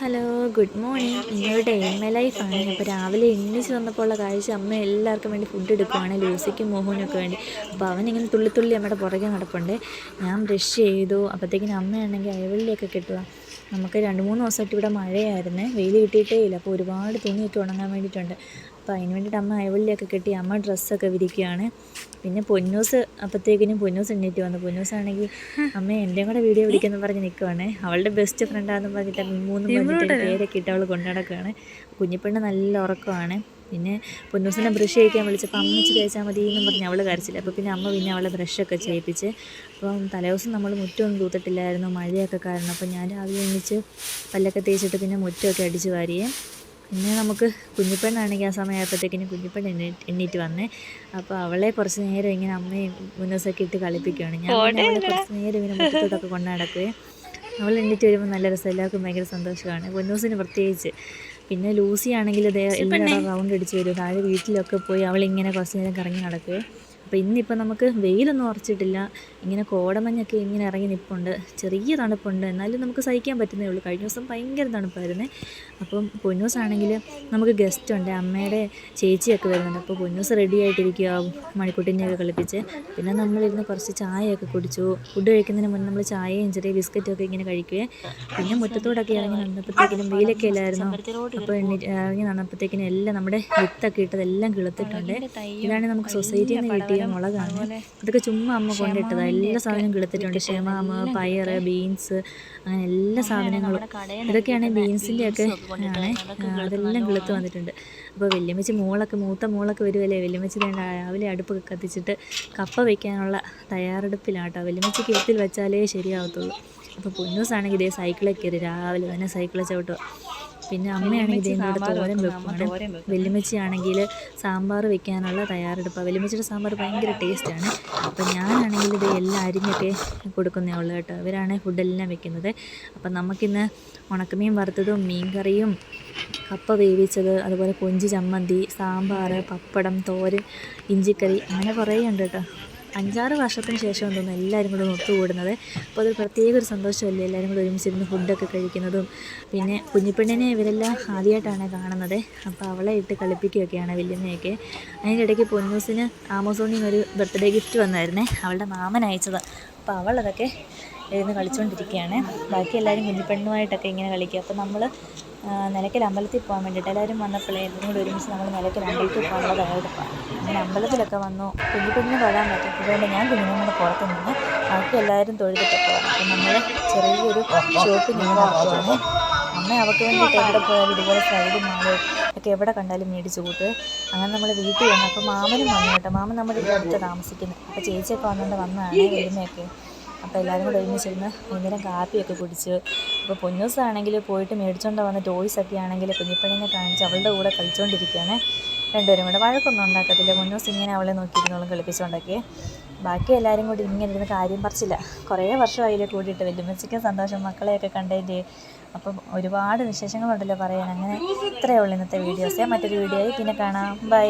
Hello good morning. നിങ്ങളുടെ M A ലൈഫാണ് അപ്പോൾ രാവിലെ എണ്ണിച്ച് വന്നപ്പോൾ ഉള്ള കാഴ്ച അമ്മ എല്ലാവർക്കും വേണ്ടി ഫുഡ് എടുക്കുവാണ് ലൂസിക്കും മോഹനൊക്കെ വേണ്ടി. അപ്പോൾ അവനിങ്ങനെ തുള്ളി തുള്ളി അമ്മയുടെ പുറകെ നടപ്പുണ്ട്. ഞാൻ ബ്രഷ് ചെയ്തു. അപ്പോഴത്തേക്കിനും അമ്മയാണെങ്കിൽ അയവള്ളിയൊക്കെ കിട്ടുക. നമുക്ക് രണ്ട് മൂന്ന് ദിവസമായിട്ട് ഇവിടെ മഴയായിരുന്നു. വെയിൽ കിട്ടിയിട്ടേ ഇല്ല. അപ്പോൾ ഒരുപാട് തുണിയൊക്കെ ഉണങ്ങാൻ വേണ്ടിയിട്ടുണ്ട്. അപ്പോൾ അതിന് വേണ്ടിയിട്ട് അമ്മ അയവള്ളിയൊക്കെ കെട്ടി അമ്മ ഡ്രസ്സൊക്കെ വിരിക്കുകയാണ് പിന്നെ പൊന്നൂസ് അപ്പോഴത്തേക്കിനും പൊന്നൂസ് എണ്ണീറ്റ് വന്നു. പൊന്നൂസാണെങ്കിൽ അമ്മ എന്റെയും കൂടെ വീഡിയോ പിടിക്കുന്നു പറഞ്ഞ് നിൽക്കുവാണ് അവളുടെ ബെസ്റ്റ് ഫ്രണ്ടാണെന്ന് പറഞ്ഞിട്ട് മൂന്ന് പറഞ്ഞിട്ട് പേരൊക്കെ ഇട്ട് അവൾ കൊണ്ടുനടക്കുകയാണ് കുഞ്ഞിപ്പെണ്ണ് നല്ല ഉറക്കമാണ്. പിന്നെ പൊന്നൂസിനെ ബ്രഷ് ചെയ്യിക്കാൻ വിളിച്ചപ്പോൾ അമ്മച്ച് തേച്ചാൽ മതി എന്നും പറഞ്ഞ് അവൾ കരച്ചില്ല അപ്പോൾ പിന്നെ അമ്മ പിന്നെ അവളെ ബ്രഷൊക്കെ ചെയ്യിപ്പിച്ച് അപ്പം തലേദിവസം നമ്മൾ മുറ്റമൊന്നും തൂത്തിട്ടില്ലായിരുന്നു. മഴയൊക്കെ കാരണം. അപ്പോൾ ഞാൻ രാവിലെ എണീച്ച് പല്ലൊക്കെ തേച്ചിട്ട് പിന്നെ മുറ്റമൊക്കെ അടിച്ച് വാരിയേ. പിന്നെ നമുക്ക് കുഞ്ഞിപ്പെണ്ണാണെങ്കിൽ ആ സമയമായപ്പോഴത്തേക്കിന് കുഞ്ഞിപ്പെണ്ണ് എണ്ണ എണ്ണീറ്റ് വന്നേ. അപ്പോൾ അവളെ കുറച്ച് നേരം ഇങ്ങനെ അമ്മയും മുന്നോസൊക്കെ ഇട്ട് കളിപ്പിക്കുകയാണ് ഞാൻ അവളെ കുറച്ച് നേരം ഇങ്ങനെ മുറ്റത്തോട്ടൊക്കെ കൊണ്ടു നടക്കുകയും അവൾ എണ്ണീറ്റ് വരുമ്പോൾ നല്ല രസം. എല്ലാവർക്കും ഭയങ്കര സന്തോഷമാണ്. മുന്നോസിന് പ്രത്യേകിച്ച്. പിന്നെ ലൂസി ആണെങ്കിൽ എല്ലാവരും റൗണ്ട് അടിച്ച് വരും. താഴെ വീട്ടിലൊക്കെ പോയി അവളിങ്ങനെ കുറച്ച് നേരം കറങ്ങി നടക്കുകയും അപ്പോൾ ഇന്നിപ്പോൾ നമുക്ക് വെയിലൊന്നും ഉറച്ചിട്ടില്ല. ഇങ്ങനെ കോടമഞ്ഞൊക്കെ ഇങ്ങനെ ഇറങ്ങി നിൽപ്പുണ്ട് ചെറിയ തണുപ്പുണ്ട്. എന്നാലും നമുക്ക് സഹിക്കാൻ പറ്റുന്നേ ഉള്ളൂ. കഴിഞ്ഞ ദിവസം ഭയങ്കര തണുപ്പായിരുന്നു. അപ്പം പൊന്നു ആണെങ്കിൽ നമുക്ക് ഗസ്റ്റ് ഉണ്ട്. അമ്മയുടെ ചേച്ചിയൊക്കെ വരുന്നുണ്ട്. അപ്പോൾ പൊന്നൂസ് റെഡി ആയിട്ടിരിക്കുക മണിക്കുട്ടിനെയൊക്കെ കളിപ്പിച്ച്. പിന്നെ നമ്മളിരുന്ന് കുറച്ച് ചായയൊക്കെ കുടിച്ചു. ഫുഡ് കഴിക്കുന്നതിന് മുന്നേ നമ്മൾ ചായയും ചെറിയ ബിസ്ക്കറ്റും ഒക്കെ ഇങ്ങനെ കഴിക്കുകയും പിന്നെ മുറ്റത്തോടൊക്കെ ഇറങ്ങി നടന്നപ്പോഴത്തേക്കിനും വെയിലൊക്കെ ഇല്ലായിരുന്നു. അപ്പോൾ ഇറങ്ങി നടന്നപ്പോഴത്തേക്കിനും എല്ലാം നമ്മുടെ വിത്തൊക്കെ ഇട്ടതെല്ലാം കിളുത്തിട്ടുണ്ട്. ഇതാണ് നമുക്ക് സൊസൈറ്റിയിൽ നിന്ന് കിട്ടിയ മുളകാണ്. ഇതൊക്കെ ചുമ്മാ അമ്മ കൊണ്ടിട്ടതാണ് എല്ലാ സാധനവും കിളുത്തിട്ടുണ്ട് ക്ഷമാമ് പയർ ബീൻസ് അങ്ങനെ എല്ലാ സാധനങ്ങളും. ഇതൊക്കെയാണ് ബീൻസിന്റെ ഒക്കെ ആണ്. അതെല്ലാം കിളുത്ത് വന്നിട്ടുണ്ട്. അപ്പോൾ വല്യമ്മച്ചി മോളൊക്കെ മൂത്ത മോളൊക്കെ വരുമല്ലേ വല്യമ്മച്ചി വേണ്ട രാവിലെ അടുപ്പൊക്കെ കത്തിച്ചിട്ട് കപ്പ വയ്ക്കാനുള്ള തയ്യാറെടുപ്പിലാട്ടോ. വല്യമ്മച്ചിക്ക് ഇരുത്തിൽ വെച്ചാലേ ശരിയാവത്തുള്ളൂ. അപ്പോൾ പൊന്നൂസാണെങ്കിൽ ഇതേ സൈക്കിളിൽ കയറി രാവിലെ തന്നെ സൈക്കിളിൽ ചവിട്ടുക. പിന്നെ അമ്മയാണെങ്കിൽ ഇതേ കൂടെ തോരൻ വെക്കുവാണ് വെല്ലുമ്മച്ചി ആണെങ്കിൽ സാമ്പാർ വെക്കാനുള്ള തയ്യാറെടുപ്പാണ് വെല്ലുമ്മച്ചിയുടെ സാമ്പാർ ഭയങ്കര ടേസ്റ്റാണ്. അപ്പം ഞാനാണെങ്കിൽ ഇത് എല്ലാം അരിഞ്ഞൊക്കെ കൊടുക്കുന്നേ ഉള്ളൂ കേട്ടോ. ഇവരാണ് ഫുഡെല്ലാം വെക്കുന്നത്. അപ്പം നമുക്കിന്ന് ഉണക്കമീൻ വറുത്തതും മീൻ കറിയും കപ്പ വേവിച്ചത് അതുപോലെ കൊഞ്ച് ചമ്മന്തി സാമ്പാർ പപ്പടം തോരൻ ഇഞ്ചിക്കറി അങ്ങനെ കുറേ ഉണ്ട് കേട്ടോ. അഞ്ചാറ് വർഷത്തിന് ശേഷം തോന്നുന്നു എല്ലാവരും കൂടെ ഒത്തുകൂടുന്നത് അപ്പോൾ അതൊരു പ്രത്യേക ഒരു സന്തോഷമല്ലേ എല്ലാവരും കൂടെ ഒരുമിച്ചിരുന്ന് ഫുഡൊക്കെ കഴിക്കുന്നതും. പിന്നെ കുഞ്ഞിപ്പെണ്ണിനെ ഇവരെല്ലാം ആദ്യമായിട്ടാണ് കാണുന്നത്. അപ്പോൾ അവളെ ഇട്ട് കളിപ്പിക്കുകയൊക്കെയാണ് വല്യമ്മയൊക്കെ. അതിന്റെ ഇടയ്ക്ക് പൊന്നൂസിന് ആമസോണിൽ ഒരു ബർത്ത്ഡേ ഗിഫ്റ്റ് വന്നായിരുന്നേ. അവളുടെ മാമൻ അയച്ചത്. അപ്പോൾ അവളതൊക്കെ ഇരുന്ന് കളിച്ചുകൊണ്ടിരിക്കുകയാണ് ബാക്കി എല്ലാവരും കുഞ്ഞിപ്പെണ്ണുമായിട്ടൊക്കെ ഇങ്ങനെ കളിക്കുക. അപ്പോൾ നമ്മൾ നിലയ്ക്കൽ അമ്പലത്തിൽ പോകാൻ വേണ്ടിയിട്ട് എല്ലാവരും വന്നപ്പോഴേ എല്ലാവരും കൂടി ഒരുമിച്ച് നമ്മൾ നിലയ്ക്കൽ അമ്പലത്തിൽ പോകാനുള്ള തയ്യാറെടുപ്പാണ് അങ്ങനെ അമ്പലത്തിലൊക്കെ വന്നു. കുഞ്ഞു കുഞ്ഞു തൊഴാൻ പറ്റും അതുകൊണ്ട് ഞാൻ കുഞ്ഞിനെ കൂടെ പുറത്ത് നിന്ന് ബാക്കി എല്ലാവരും തൊഴുതിട്ടൊക്കെ വന്നു അപ്പം നമ്മൾ ചെറിയൊരു ഷോപ്പ് ഇങ്ങനെ അമ്മ അവൾക്ക് വേണ്ടിയിട്ട് എവിടെ പോയാലും ഇതുപോലെ സൈഡ് മാൾ ഒക്കെ എവിടെ കണ്ടാലും മേടിച്ചു കൂട്ട്. അങ്ങനെ നമ്മൾ വീട്ടിൽ വന്നു അപ്പോൾ മാമനും വന്നു കേട്ടോ. മാമൻ നമ്മുടെ ഇവിടെ അടുത്ത് താമസിക്കുന്നത്. അപ്പോൾ ചേച്ചിയൊക്കെ വന്നുകൊണ്ട് വന്നതാണ് വലിയമ്മയൊക്കെ അപ്പോൾ എല്ലാവരും കൂടെ ഒരുമിച്ചിരുന്ന് വൈകുന്നേരം കാപ്പിയൊക്കെ കുടിച്ച് അപ്പോൾ പൊന്നൂസാണെങ്കിൽ പോയിട്ട് മേടിച്ചുകൊണ്ട് വന്ന ടോയ്സ് ഒക്കെ ആണെങ്കിൽ കുഞ്ഞിപ്പണിനെ കാണിച്ച് അവളുടെ കൂടെ കളിച്ചുകൊണ്ടിരിക്കുകയാണ് രണ്ടുപേരും കൂടെ വഴക്കൊന്നും ഉണ്ടാക്കത്തില്ല. പൊന്നൂസ് ഇങ്ങനെ അവളെ നോക്കിയിരുന്നോളും കളിപ്പിച്ചുകൊണ്ടൊക്കെ ബാക്കി എല്ലാവരും കൂടി ഇങ്ങനെ ഇരുന്ന് കാര്യം പറിച്ചില്ല. കുറേ വർഷമായില്ലേ കൂടിയിട്ട് വല്യമ്മച്ചിക്കും സന്തോഷം മക്കളെയൊക്കെ കണ്ടതിന്റെ. അപ്പം ഒരുപാട് വിശേഷങ്ങളുണ്ടല്ലോ പറയാൻ. അങ്ങനെ ഇത്രയേ ഉള്ളൂ ഇന്നത്തെ വീഡിയോസേ മറ്റൊരു വീഡിയോയിൽ പിന്നെ കാണാം. ബൈ